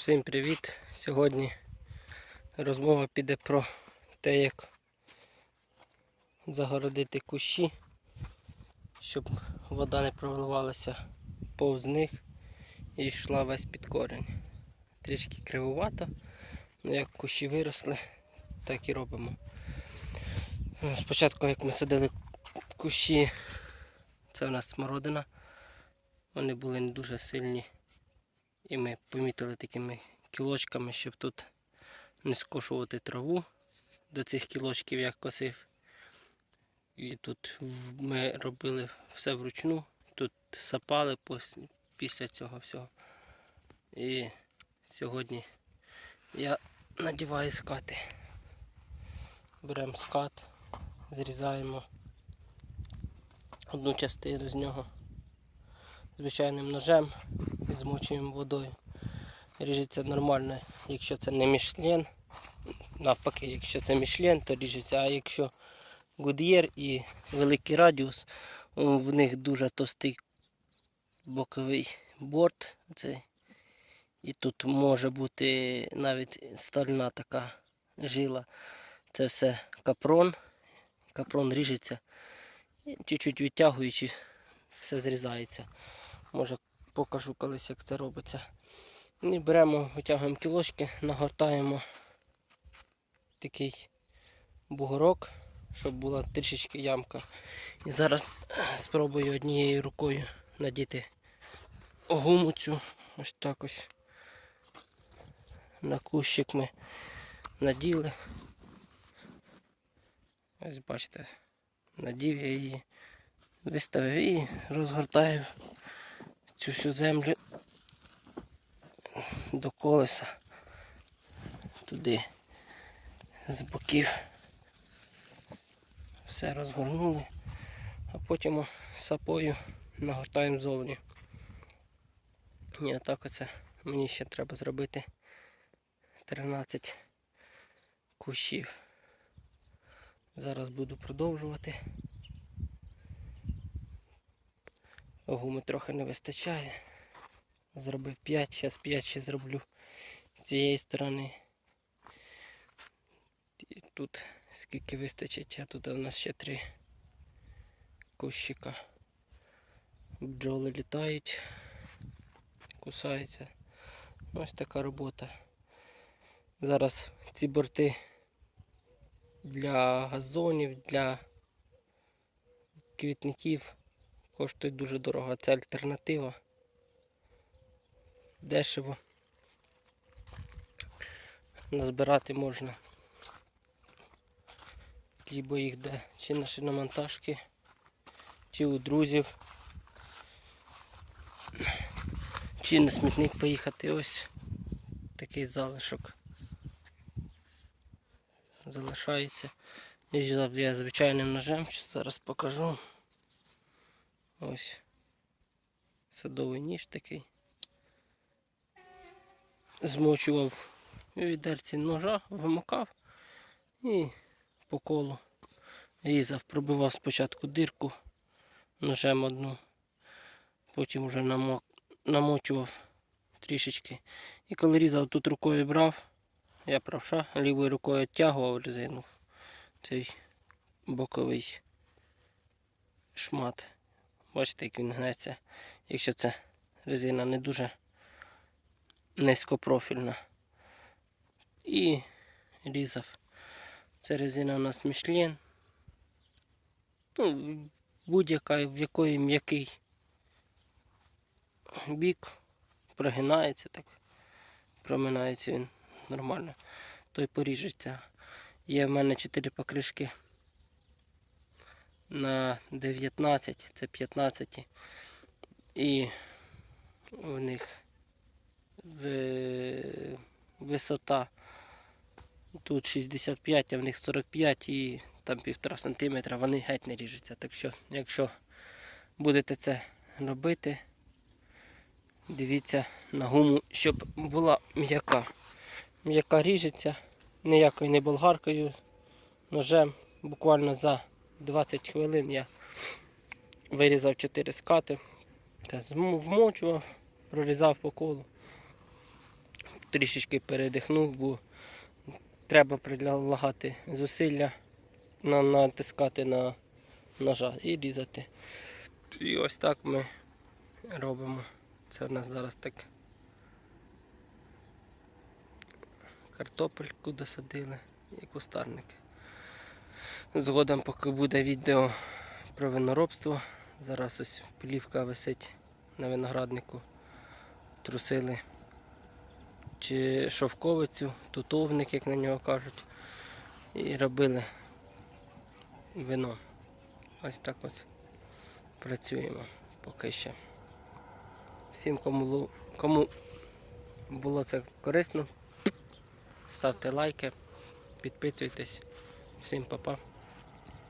Всім привіт! Сьогодні розмова піде про те, як загородити кущі, щоб вода не проливалася повз них і йшла весь під корінь. Трішки кривувато, але як кущі виросли, так і робимо. Спочатку, як ми садили кущі, це в нас смородина, вони були не дуже сильні. І ми помітили такими кілочками, щоб тут не скошувати траву до цих кілочків, як косив. І тут ми робили все вручну. Тут сапали після цього всього. І сьогодні я надіваю скати. Беремо скат, зрізаємо одну частину з нього звичайним ножем змочуємо водою. Ріжеться нормально, якщо це не мішлен. Навпаки, якщо це мішлен, то ріжеться, а якщо Гуд'єр і великий радіус, в них дуже товстий боковий борт. Цей. І тут може бути навіть стальна така жила. Це все капрон. Капрон ріжеться. Чуть-чуть відтягуючи, все зрізається. Може покажу колись, як це робиться. І беремо, витягуємо кілочки, нагортаємо такий бугорок, щоб була трішечки ямка. І зараз спробую однією рукою надіти гуму цю. Ось так ось. На кущик ми наділи. Ось бачите, надів я її, виставив і розгортаю цю всю землю до колеса туди з боків. Все розгорнули, а потім сапою нагортаємо зовні. І отак оце мені ще треба зробити 13 кущів. Зараз буду продовжувати. Гуми трохи не вистачає. Зробив 5, зараз 5 ще зроблю з цієї сторони. І тут скільки вистачить, а тут у нас ще три кущика. Бджоли літають, кусаються. Ось така робота. Зараз ці борти для газонів, для квітників коштують дуже дорого. Це альтернатива. Дешево. Назбирати можна. Лібо їх де чи на шиномонтажки, чи у друзів, чи на смітник поїхати. Ось такий залишок залишається. Різав я звичайним ножем, зараз покажу. Ось садовий ніж такий. Змочував відерці ножа, вимокав і по колу різав, пробивав спочатку дирку ножем одну, потім вже намочував трішечки. І коли різав, тут рукою брав, я правша, лівою рукою відтягував резину, цей боковий шмат. Бачите, як він гнеться, якщо це резина не дуже низькопрофільна. І різав. Це резина у нас Мішлен. Ну, будь-яка, в якої м'який бік прогинається, так проминається він нормально, той поріжеться. Є в мене 4 покришки на 19, це 15. І в них висота тут 65, а в них 45 і там півтора сантиметра, вони геть не ріжуться. Так що, якщо будете це робити, дивіться на гуму, щоб була м'яка. М'яка ріжеться, ніякою не болгаркою, ножем. Буквально за 20 хвилин я вирізав 4 скати, вмочував, прорізав по колу. трішечки передихнув, бо треба прилагати зусилля, на, натискати на ножа і різати. І ось так ми робимо. Це в нас зараз так картопельку досадили і кустарники. Згодом, поки буде відео про виноробство, зараз ось плівка висить на винограднику. Трусили чи шовковицю, тутовник, як на нього кажуть, і робили вино. Ось так ось працюємо поки що. Всім, кому було це корисно, ставте лайки, підписуйтесь. Всім па-па.